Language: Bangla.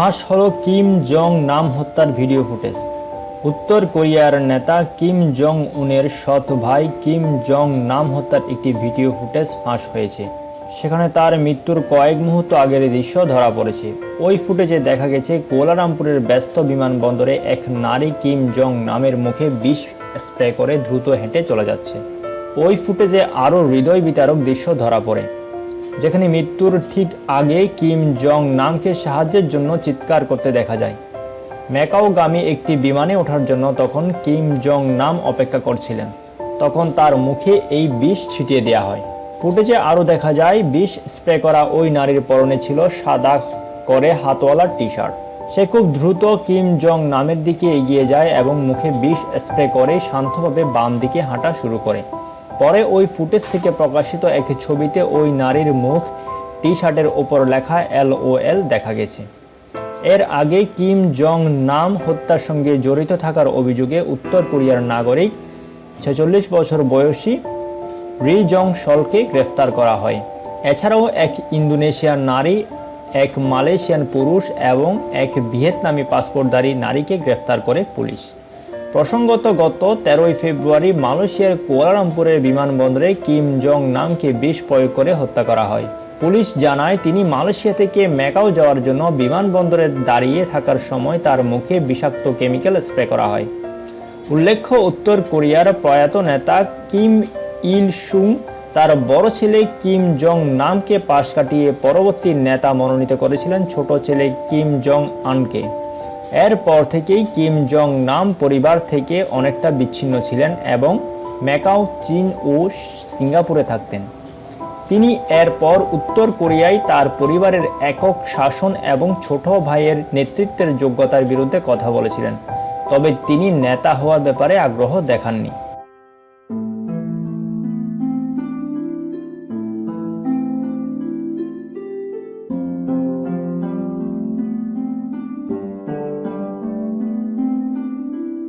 ফাঁস হল কিম জং নাম হত্যার ভিডিও ফুটেজ। উত্তর কোরিয়ার নেতা কিম জং উনের সৎ ভাই কিম জং নাম হত্যার একটি ভিডিও ফুটেজ ফাঁস হয়েছে। সেখানে তার মৃত্যুর কয়েক মুহূর্ত আগের দৃশ্য ধরা পড়েছে। ওই ফুটেজে দেখা গেছে কোলারামপুরের ব্যস্ত বিমানবন্দরে এক নারী কিম জং নামের মুখে বিষ স্প্রে করে দ্রুত হেঁটে চলে যাচ্ছে। ওই ফুটেজে আরও হৃদয় বিতারক দৃশ্য ধরা পড়ে। যেখানে মৃত্যুর ঠিক আগে কিম জং নামকে সাহায্যের জন্য চিৎকার করতে দেখা যায়। ম্যাকাওগামী একটি বিমানে ওঠার জন্য তখন কিম জং নাম অপেক্ষা করছিলেন। তখন তার মুখে এই বিষ ছিটিয়ে দেওয়া হয়। ফুটেজে আরও দেখা যায়, বিষ স্প্রে করা ওই নারীর পরনে ছিল সাদা করে হাতওয়ালা টি শার্ট সে খুব দ্রুত কিম জং নামের দিকে এগিয়ে যায় এবং মুখে বিষ স্প্রে করে শান্তভাবে বাম দিকে হাঁটা শুরু করে। পরে ওই ফুটেজ থেকে প্রকাশিত এক ছবিতে ওই নারীর মুখ টি শার্টের ওপর লেখা এল ও এল দেখা গেছে। এর আগে কিম জং নাম হত্যার সঙ্গে জড়িত থাকার অভিযোগে উত্তর কোরিয়ার নাগরিক, ছেচল্লিশ বছর বয়সী রি জং সলকে গ্রেফতার করা হয়। এছাড়াও এক ইন্দোনেশিয়ান নারী, এক মালয়েশিয়ান পুরুষ এবং এক ভিয়েতনামি পাসপোর্টধারী নারীকে গ্রেফতার করে পুলিশ। প্রসঙ্গত, গত তেরোই ফেব্রুয়ারি মালয়েশিয়ার কুয়ালালামপুরের বিমানবন্দরে কিম জং নামকে বিষ প্রয়োগ করে হত্যা করা হয়। পুলিশ জানায়, তিনি মালয়েশিয়া থেকে ম্যাকাও যাওয়ার জন্য বিমানবন্দরে দাঁড়িয়ে থাকার সময় তার মুখে বিষাক্ত কেমিক্যাল স্প্রে করা হয়। উল্লেখ্য, উত্তর কোরিয়ার প্রয়াত নেতা কিম ইল সুং তার বড় ছেলে কিম জং নামকে পাশ কাটিয়ে পরবর্তী নেতা মনোনীত করেছিলেন ছোট ছেলে কিম জং আনকে এরপর থেকেই কিম জং নাম পরিবার থেকে অনেকটা বিচ্ছিন্ন ছিলেন এবং ম্যাকাও, চীন ও সিঙ্গাপুরে থাকতেন। তিনি এরপর উত্তর কোরিয়ায় তার পরিবারের একক শাসন এবং ছোট ভাইয়ের নেতৃত্বের যোগ্যতার বিরুদ্ধে কথা বলেছিলেন, তবে তিনি নেতা হওয়ার ব্যাপারে আগ্রহ দেখাননি।